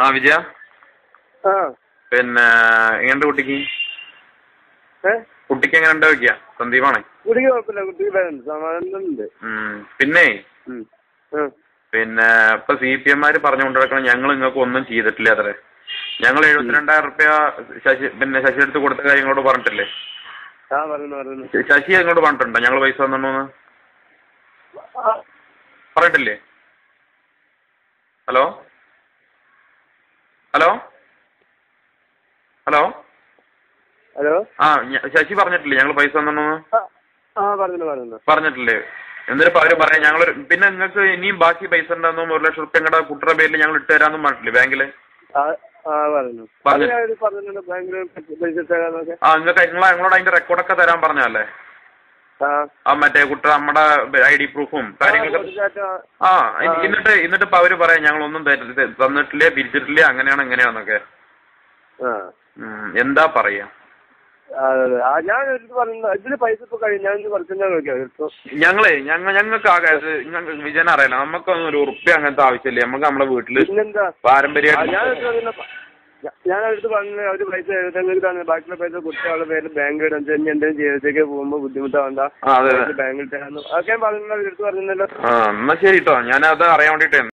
ആ വിജയ? പിന്നെ എങ്ങനെയുണ്ട് കുട്ടിക്ക്? കുട്ടിക്ക് കുട്ടിക്ക് ഉണ്ടോ വയ്ക്കുക സന്ദീപാണേ. കുട്ടിക്ക് കുഴപ്പമില്ല കുട്ടിക്ക് പേരുണ്ട് സമാധാനമുണ്ട് പിന്നെ? പിന്നെ ഇപ്പൊ സി പി എംമാര് പറഞ്ഞുകൊണ്ട് നടക്കണം ഞങ്ങൾ നിങ്ങൾക്ക് ഒന്നും ചെയ്തിട്ടില്ല അത്രേ. ഞങ്ങൾ എഴുപത്തിരണ്ടായിരം റുപ്യ ശശി പിന്നെ ശശി എടുത്ത് കൊടുത്ത കാര്യങ്ങളോട് പറഞ്ഞിട്ടില്ലേ? ശശി എങ്ങോട്ട് പറഞ്ഞിട്ടുണ്ടോ? ഞങ്ങൾ പൈസ ആ, പറഞ്ഞിട്ടില്ലേ? ഹലോ? ഹലോ? ഹലോ? ഹലോ? ആ ശശി പറഞ്ഞിട്ടില്ലേ ഞങ്ങൾ പൈസ തന്നു പറഞ്ഞിട്ടില്ലേ? എന്നിട്ട് അവർ പറയാം ഞങ്ങൾ പിന്നെ നിങ്ങൾക്ക് ഇനിയും ബാക്കി പൈസ ഉണ്ടെന്നും ഒരു ലക്ഷം റുപ്യ ഞങ്ങളുടെ കുട്ടിയുടെ പേരിൽ ഞങ്ങൾ ഇട്ട് തരാന്നും പറഞ്ഞിട്ടില്ലേ ബാങ്കിൽ? ആ നിങ്ങൾക്ക് നിങ്ങൾ ഞങ്ങളോട് അതിന്റെ റെക്കോർഡൊക്കെ തരാൻ പറഞ്ഞല്ലേ മറ്റേ കുട്ടി നമ്മുടെ ഐ ഡി പ്രൂഫും കാര്യങ്ങളൊക്കെ ആ എന്നിട്ട് എന്നിട്ട് ഇപ്പൊ അവർ പറയാം ഞങ്ങളൊന്നും തന്നിട്ടില്ല പിരിച്ചിട്ടില്ല അങ്ങനെയാണ് ഇങ്ങനെയാണെന്നൊക്കെ ആ. എന്താ പറയാ? ഞാൻ ഇതിന് പൈസ ഇപ്പൊ ഞാൻ ഞങ്ങളെ ഞങ്ങ ഞങ്ങൾക്ക് ആകാശ് ഞങ്ങ- വിജയൻ അറിയാലോ നമുക്കൊന്നും ഒരു ഉറുപ്പ്യ അങ്ങനത്തെ ആവശ്യമില്ല. നമുക്ക് നമ്മുടെ വീട്ടിൽ പാരമ്പര്യമായിട്ട് ഞാൻ അടുത്ത് പറഞ്ഞു അവർ പൈസ എഴുതെങ്കിൽ ബാക്കിയുള്ള പൈസ കുട്ടികളുടെ പേര് ബാങ്ക് ഇടാൻ ഇനി എന്തെങ്കിലും ചെയ്തേക്ക് പോകുമ്പോ ബുദ്ധിമുട്ടാവണ്ട. ബാങ്കിൽ തരാന്ന് അതൊക്കെ ഞാൻ പറഞ്ഞു എടുത്ത് പറഞ്ഞല്ലോ ആ എന്നാ ശരി കേട്ടോ ഞാൻ അത് അറിയാൻ വേണ്ടിട്ടേ